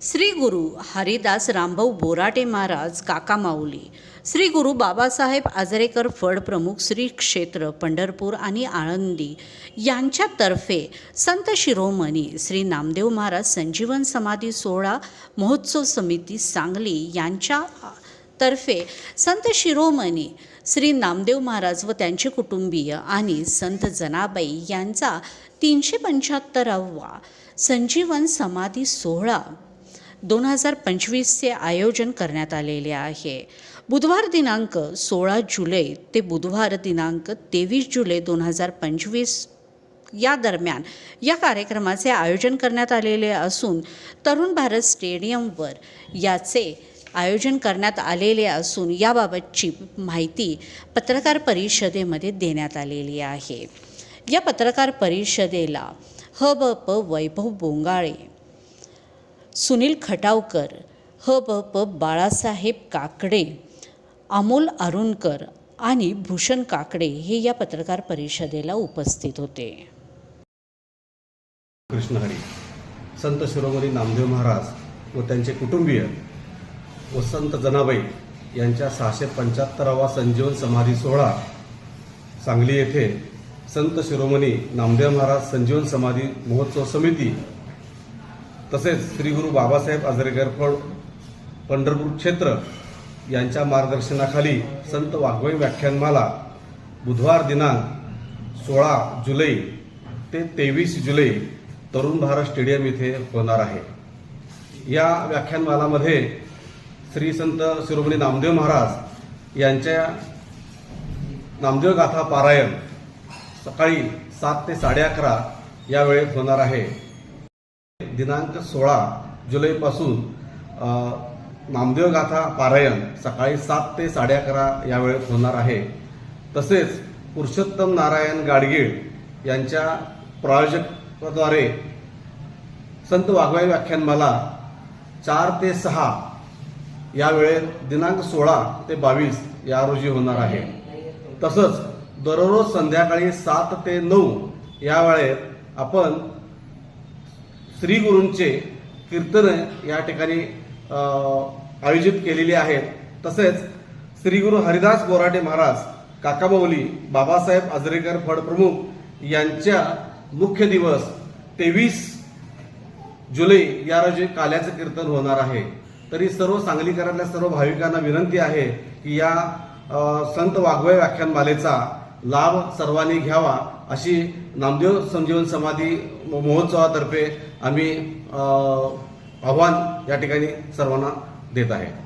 श्री गुरु हरिदास रामभाऊ बोराटे महाराज काका माऊली श्री गुरु बाबासाहेब आजरेकर फड प्रमुख श्री क्षेत्र पंढरपूर आणि आळंदी यांच्यातर्फे संत शिरोमणी श्री नामदेव महाराज संजीवन समाधी सोहळा महोत्सव समिती सांगली यांच्या तर्फे संत शिरोमणी श्री नामदेव महाराज व त्यांचे कुटुंबीय आणि संत जनाबाई यांचा तीनशे पंच्याहत्तरावा संजीवन समाधी सोहळा दोन हजार पंचवीसचे आयोजन करण्यात आलेले आहे. बुधवार दिनांक सोळा जुलै ते बुधवार दिनांक तेवीस जुलै दोन हजार पंचवीस या दरम्यान या कार्यक्रमाचे आयोजन करण्यात आलेले असून तरुण भारत स्टेडियमवर याचे आयोजन करण्यात आलेले असून याबाबतची माहिती पत्रकार परिषदेमध्ये देण्यात आलेली आहे. या पत्रकार परिषदेला ह ब प वैभव बोंगाळे सुनील खटावकर ह ब प बाळासाहेब काकडे अमोल अरुणकर आणि भूषण काकडे हे या पत्रकार परिषदेला उपस्थित होते. कृष्णहरी संत शिरोमणी नामदेव महाराज व त्यांचे कुटुंबीय व संत जनाबाई यांच्या सहाशे पंच्याहत्तरावा संजीवन समाधी सोहळा सांगली येथे संत शिरोमणी नामदेव महाराज संजीवन समाधी महोत्सव समिती तसेच श्री गुरु बाबासाहेब आजरेकर फड पंढरपूर क्षेत्र यांच्या मार्गदर्शनाखाली संत वाघवई व्याख्यानमाला बुधवार दिनांक सोळा जुलै ते तेवीस जुलै तरुण भारत स्टेडियम इथे होणार आहे. या व्याख्यानमालामध्ये श्री संत शिरोमणी नामदेव महाराज यांच्या नामदेव गाथा पारायण सकाळी सात ते साडे अकरा या वेळेत होणार आहे. दिनांक सोळा जुलैपासून नामदेव गाथा पारायण सकाळी सात ते साडे अकरा या वेळेत होणार आहे. तसेच पुरुषोत्तम नारायण गाडगीळ यांच्या प्रायोजकत्वाद्वारे संत वाघवाई व्याख्यानमाला चार ते सहा या वेळेत दिनांक सोळा ते बावीस या रोजी होणार आहे. तसंच दररोज संध्याकाळी सात ते नऊ या वेळेत आपण श्रीगुरूंचे कीर्तन या ठिकाणी आयोजित केलेली आहेत. तसेच श्री गुरु हरिदास बोराटे महाराज काकाबावली बाबासाहेब आजरेकर फडप्रमुख यांच्या मुख्य दिवस तेवीस जुलै या रोजी काल्याचं कीर्तन होणार आहे. तरी सर्व सांगलीकरातल्या सर्व भाविकांना विनंती आहे की या संत वाघवे व्याख्यानमालेचा लाभ सर्वांनी घ्यावा. अशी नामदेव संजीवन समाधी महोत्सवातर्फे आम्ही आव्हान या ठिकाणी सर्वांना देत आहे.